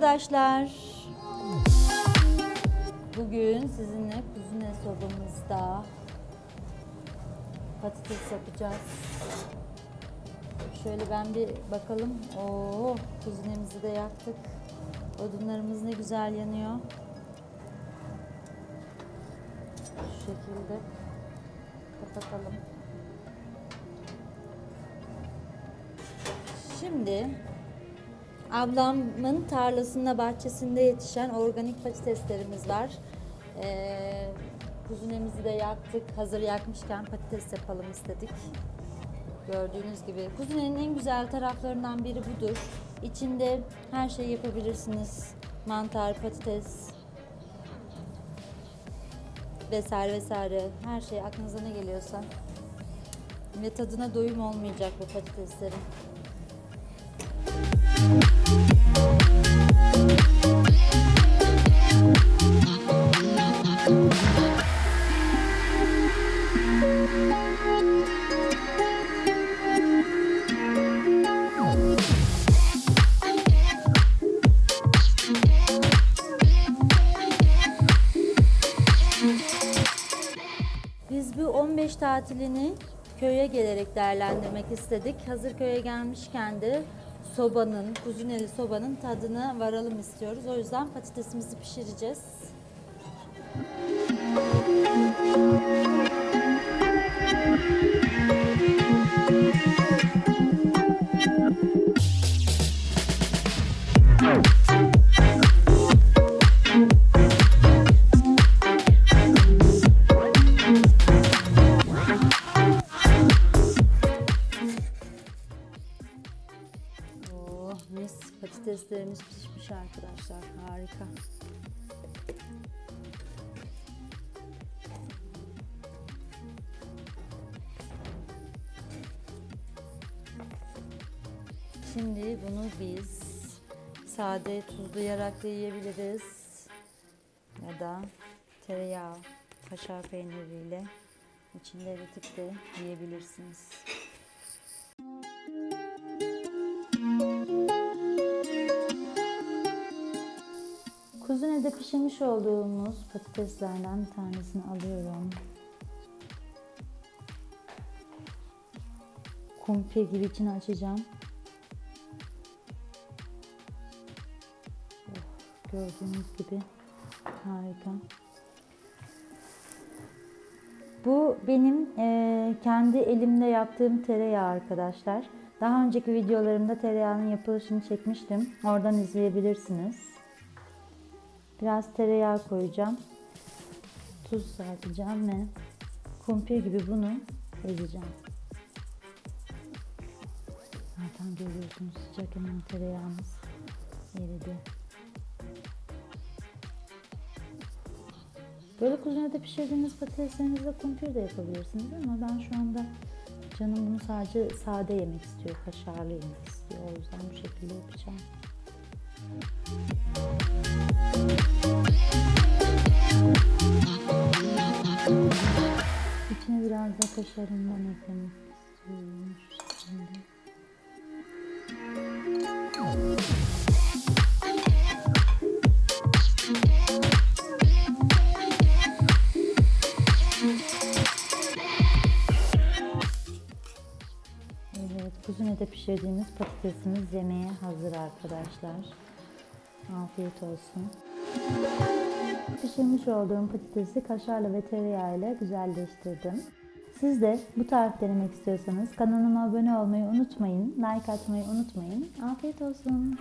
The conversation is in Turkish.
arkadaşlar. Bugün sizinle kuzine sobamızda patates yapacağız. Şöyle ben bir bakalım. Oo, kuzinemizi de yaktık. Odunlarımız ne güzel yanıyor. Şu şekilde kapatalım. Şimdi ablamın tarlasında bahçesinde yetişen organik patateslerimiz var. Ee, kuzunemizi de yaktık. Hazır yakmışken patates yapalım istedik. Gördüğünüz gibi. Kuzunenin en güzel taraflarından biri budur. İçinde her şeyi yapabilirsiniz. Mantar, patates vesaire vesaire. Her şey aklınıza ne geliyorsa. Ve tadına doyum olmayacak bu patateslerin. 15 tatilini köye gelerek değerlendirmek istedik. Hazır köye gelmişken de sobanın, kuzuneli sobanın tadına varalım istiyoruz. O yüzden patatesimizi pişireceğiz. Oh mis patateslerimiz pişmiş arkadaşlar. Harika. Şimdi bunu biz sade tuzlayarak da yiyebiliriz. Ya da tereyağı, kaşar peyniriyle içinde eritip de yiyebilirsiniz. Kuzunede pişirmiş olduğumuz patateslerden bir tanesini alıyorum. Kumpir gibi içini açacağım. Oh, gördüğünüz gibi harika. Bu benim eee, kendi elimde yaptığım tereyağı arkadaşlar. Daha önceki videolarımda tereyağının yapılışını çekmiştim. Oradan izleyebilirsiniz. Biraz tereyağı koyacağım. Tuz serpeceğim ve kumpir gibi bunu ezeceğim. Zaten görüyorsunuz sıcak hemen tereyağımız eridi. Böyle kuzunede pişirdiğiniz patateslerinizle kumpir de yapabilirsiniz ama ben şu anda canım bunu sadece sade yemek istiyor, kaşarlı yemek istiyor. O yüzden bu şekilde yapacağım. İçine biraz da kaşarından eklemek istiyorum. Şekilde. Evet, kuzunede pişirdiğimiz patatesimiz yemeğe hazır arkadaşlar. Afiyet olsun. Pişirmiş olduğum patatesi kaşarla ve tereyağıyla güzelleştirdim. Siz de bu tarif denemek istiyorsanız kanalıma abone olmayı unutmayın, like atmayı unutmayın. Afiyet olsun.